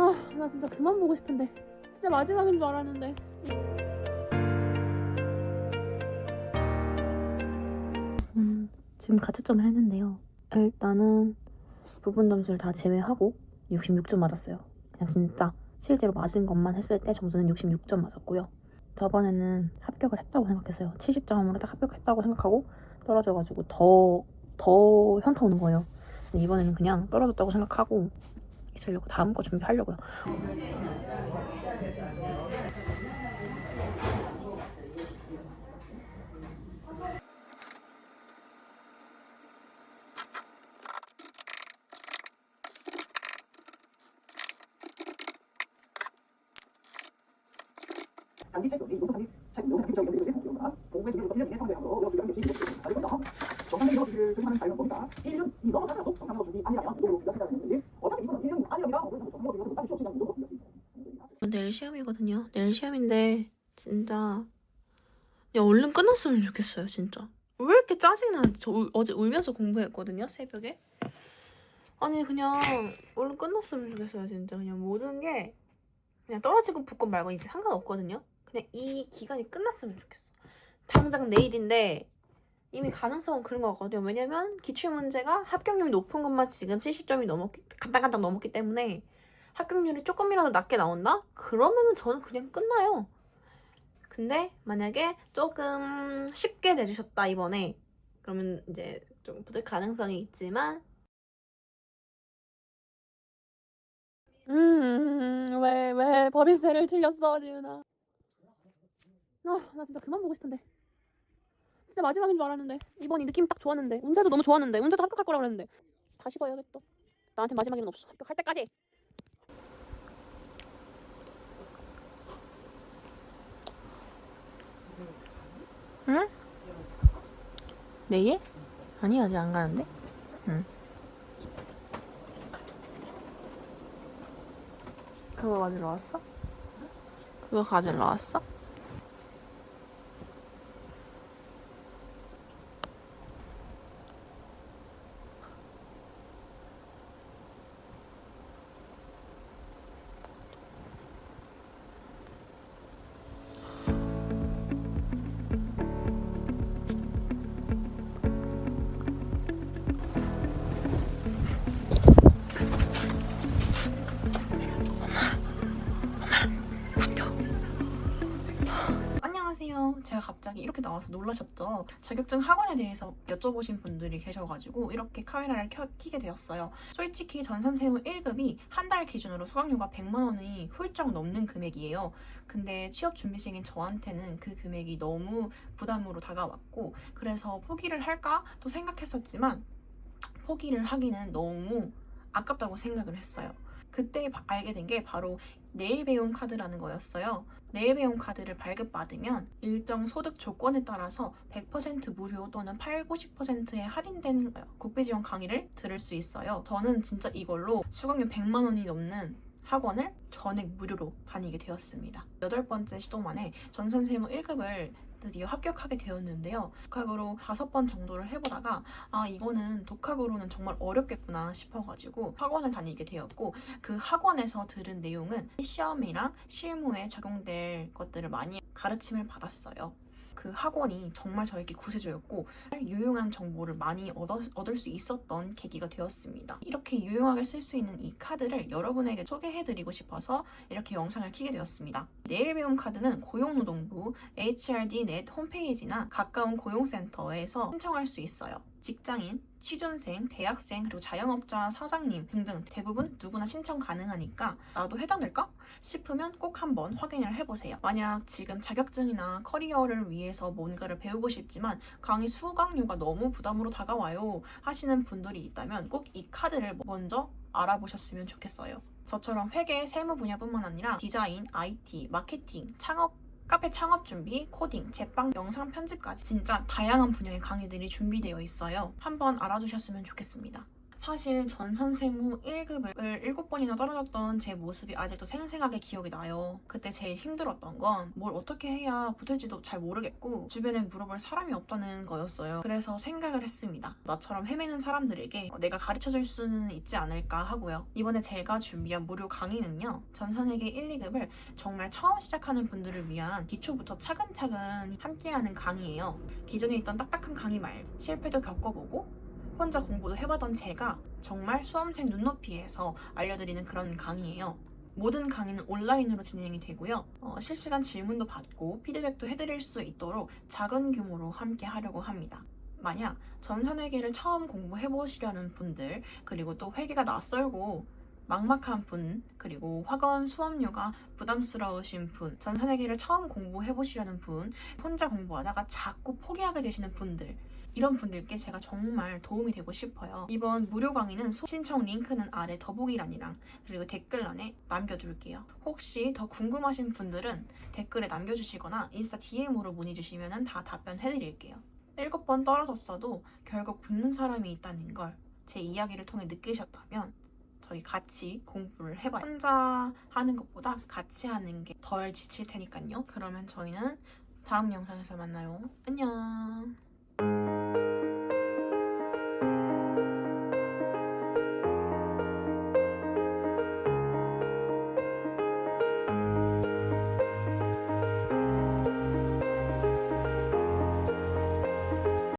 아, 나 진짜 그만 보고 싶은데. 진짜 마지막인 줄 알았는데. 음, 지금 가채점을 했는데요. 일단은 부분 점수를 다 제외하고 66점 맞았어요. 그냥 진짜 실제로 맞은 것만 했을 때 점수는 66점 맞았고요. 저번에는 합격을 했다고 생각했어요. 70점으로 딱 합격했다고 생각하고 떨어져가지고 더, 더 현타 오는 거예요. 근데 이번에는 그냥 떨어졌다고 생각하고 있으려고 다음 거 준비하려고요. 단기 체격이 요소 단기 책 요소 단기 체격이 이렇게 보니까 공부의 주기로 1년 이내 상대하므로 여러 주간 역시 이렇게 가지고 있다. 정상적인 영어 주기를 등하는 자유는 뭡니까? 1년이 넘어가더라도 정상적으로 주기 아니라면 이걸로 이렇게 되는지 어차피 이거는 1년이 아니라 혹은 정상적으로 주기로 빨리 수업 시간 이걸로 이렇게 내일 시험이거든요. 내일 시험인데 진짜 그냥 얼른 끝났으면 좋겠어요, 진짜. 왜 이렇게 짜증나는지 저 울- 어제 울면서 공부했거든요, 새벽에. 아니 그냥 얼른 끝났으면 좋겠어요, 진짜. 그냥 모든 게 그냥 떨어지고 붙건 말건 이제 상관없거든요. 그냥 이 기간이 끝났으면 좋겠어. 당장 내일인데 이미 가능성은 그런 것 같거든요. 왜냐면 기출문제가 합격률이 높은 것만 지금 70점이 넘었기, 간당간당 넘었기 때문에 합격률이 조금이라도 낮게 나온다? 그러면은 저는 그냥 끝나요. 근데 만약에 조금 쉽게 내주셨다 이번에 그러면 이제 좀 붙을 가능성이 있지만 음, 왜, 왜 법인세를 틀렸어, 지은아. 아, 나 진짜 그만 보고 싶은데. 진짜 마지막인 줄 알았는데. 이번 이 느낌 딱 좋았는데. 운세도 너무 좋았는데. 운세도 합격할 거라고 그랬는데. 다시 봐야겠다. 나한테 마지막에는 없어. 합격할 때까지. 응? 내일? 아니 아직 안 가는데? 응. 그거 가지러 왔어? 그거 가지러 왔어? 제가 갑자기 이렇게 나와서 놀라셨죠? 자격증 학원에 대해서 여쭤보신 분들이 계셔가지고 이렇게 카메라를 켜, 키게 되었어요. 솔직히 전산세무 1급이 한 달 기준으로 수강료가 100만 원이 훌쩍 넘는 금액이에요. 근데 취업 준비생인 저한테는 그 금액이 너무 부담으로 다가왔고 그래서 포기를 할까 또 생각했었지만 포기를 하기는 너무 아깝다고 생각을 했어요. 그때 바- 알게 된 게 바로 내일 배움 카드라는 거였어요. 내일 배움 카드를 발급받으면 일정 소득 조건에 따라서 100% 무료 또는 8, 90%의 할인된 국비 지원 강의를 들을 수 있어요. 저는 진짜 이걸로 수강료 100만 원이 넘는 학원을 전액 무료로 다니게 되었습니다. 여덟 번째 시도 만에 전산세무 1급을 드디어 합격하게 되었는데요. 독학으로 다섯 번 정도를 해보다가 아 이거는 독학으로는 정말 어렵겠구나 싶어가지고 학원을 다니게 되었고 그 학원에서 들은 내용은 시험이랑 실무에 적용될 것들을 많이 가르침을 받았어요. 그 학원이 정말 저에게 구세주였고 유용한 정보를 많이 얻어, 얻을 수 있었던 계기가 되었습니다. 이렇게 유용하게 쓸 수 있는 이 카드를 여러분에게 소개해드리고 싶어서 이렇게 영상을 키게 되었습니다. 내일 배움 카드는 고용노동부 HRD.net 홈페이지나 가까운 고용센터에서 신청할 수 있어요. 직장인, 취준생, 대학생, 그리고 자영업자 사장님 등등 대부분 누구나 신청 가능하니까 나도 해당될까? 싶으면 꼭 한번 확인을 해보세요. 만약 지금 자격증이나 커리어를 위해서 뭔가를 배우고 싶지만 강의 수강료가 너무 부담으로 다가와요 하시는 분들이 있다면 꼭 이 카드를 먼저 알아보셨으면 좋겠어요. 저처럼 회계, 세무 분야뿐만 아니라 디자인, IT, 마케팅, 창업 카페 창업 준비, 코딩, 제빵, 영상 편집까지 진짜 다양한 분야의 강의들이 준비되어 있어요. 한번 알아두셨으면 좋겠습니다. 사실 전선세무 1급을 7번이나 떨어졌던 제 모습이 아직도 생생하게 기억이 나요. 그때 제일 힘들었던 건 뭘 어떻게 해야 붙을지도 잘 모르겠고 주변에 물어볼 사람이 없다는 거였어요. 그래서 생각을 했습니다. 나처럼 헤매는 사람들에게 내가 가르쳐줄 수는 있지 않을까 하고요. 이번에 제가 준비한 무료 강의는요. 전선회계 1, 2급을 정말 처음 시작하는 분들을 위한 기초부터 차근차근 함께하는 강의예요. 기존에 있던 딱딱한 강의 말 실패도 겪어보고 혼자 공부도 해봤던 제가 정말 수험생 눈높이에서 알려드리는 그런 강의예요. 모든 강의는 온라인으로 진행이 되고요. 어, 실시간 질문도 받고 피드백도 해드릴 수 있도록 작은 규모로 함께 하려고 합니다. 만약 전산회계를 처음 공부해보시려는 분들, 그리고 또 회계가 낯설고 막막한 분, 그리고 학원 수업료가 부담스러우신 분, 전산회계를 처음 공부해보시려는 분, 혼자 공부하다가 자꾸 포기하게 되시는 분들, 이런 분들께 제가 정말 도움이 되고 싶어요. 이번 무료 강의는 소- 신청 링크는 아래 더보기란이랑 그리고 댓글란에 남겨둘게요. 혹시 더 궁금하신 분들은 댓글에 남겨주시거나 인스타 DM으로 문의 주시면 다 답변해드릴게요. 7번 떨어졌어도 결국 붙는 사람이 있다는 걸 제 이야기를 통해 느끼셨다면 저희 같이 공부를 해봐요. 혼자 하는 것보다 같이 하는 게 덜 지칠 테니까요. 그러면 저희는 다음 영상에서 만나요. 안녕.